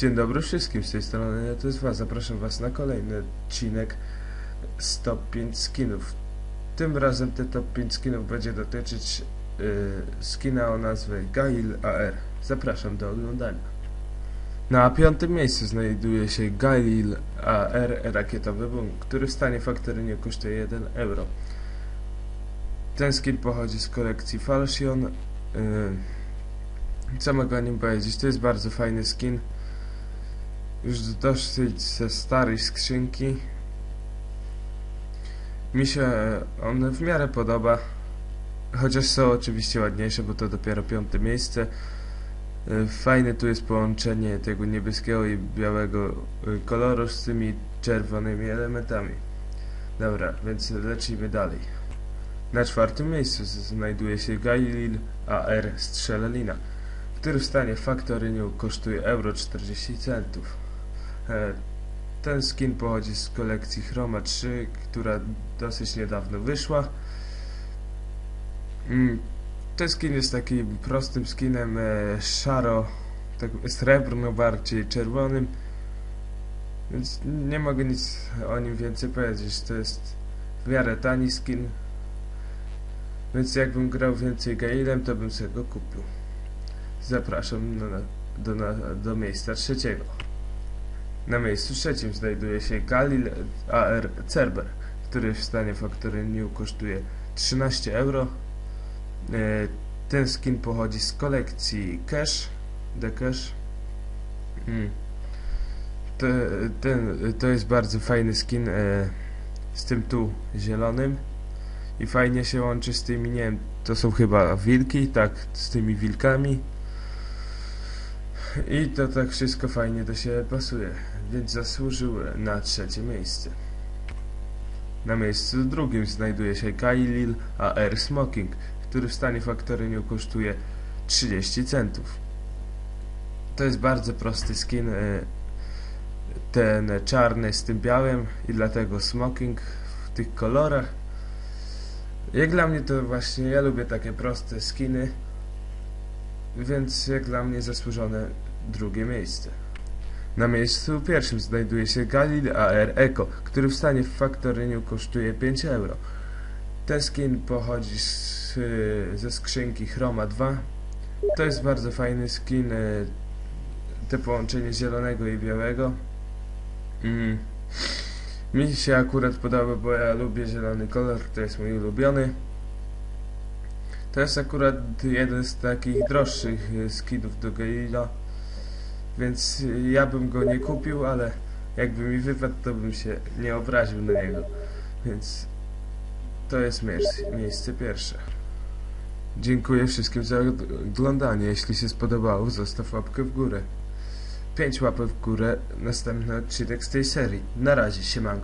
Dzień dobry wszystkim, z tej strony to jest Was. Zapraszam Was na kolejny odcinek z top 5 skinów. Tym razem te top 5 skinów będzie dotyczyć yy, skina o nazwie Gail AR. Zapraszam do oglądania. Na piątym miejscu znajduje się Gail AR rakietowy boom, który w stanie faktorynie kosztuje 1 euro. Ten skin pochodzi z kolekcji Falchion. Yy, co mogę o nim powiedzieć? To jest bardzo fajny skin. Już dosyć ze starej skrzynki. Mi się on w miarę podoba. Chociaż są oczywiście ładniejsze, bo to dopiero piąte miejsce. Y, Fajne tu jest połączenie tego niebieskiego i białego y, koloru z tymi czerwonymi elementami. Dobra, więc lecimy dalej. Na czwartym miejscu znajduje się Gailil AR Strzelanina który w stanie faktoryniu kosztuje euro 40 centów. E, Ten skin pochodzi z kolekcji Chroma 3, która dosyć niedawno wyszła. Mm, Ten skin jest takim prostym skinem e, szaro, tak srebrno bardziej czerwonym, więc nie mogę nic o nim więcej powiedzieć. To jest w miarę tani skin, więc jakbym grał więcej Gailem, to bym sobie go kupił. Zapraszam do, do, do, do miejsca trzeciego. Na miejscu trzecim znajduje się Galil AR Cerber, który w stanie faktoryniu kosztuje 13 euro. E, Ten skin pochodzi z kolekcji Cash, The Cash. Mm. To, ten, to jest bardzo fajny skin e, z tym tu zielonym i fajnie się łączy z tymi, nie wiem, to są chyba wilki, tak, z tymi wilkami. I to tak wszystko fajnie do siebie pasuje, więc zasłużył na trzecie miejsce. Na miejscu drugim znajduje się Kailil AR Smoking, który w stanie faktoryniu kosztuje 30 centów. To jest bardzo prosty skin, e, ten czarny z tym białym i dlatego smoking w tych kolorach. Jak dla mnie to właśnie, ja lubię takie proste skiny, więc jak dla mnie zasłużone drugie miejsce. Na miejscu pierwszym znajduje się Galil AR Eco, który w stanie w faktoryniu kosztuje 5 euro. Ten skin pochodzi z, ze skrzynki Chroma 2. To jest bardzo fajny skin, y, te połączenie zielonego i białego. Mm. Mi się akurat podoba, bo ja lubię zielony kolor, to jest mój ulubiony. To jest akurat jeden z takich droższych y, skinów do Galila, więc ja bym go nie kupił, ale jakby mi wypadł, to bym się nie obraził na niego. Więc to jest miejsce pierwsze. Dziękuję wszystkim za oglądanie. Jeśli się spodobało, zostaw łapkę w górę. 5 łapek w górę, następny odcinek z tej serii. Na razie, siemanko.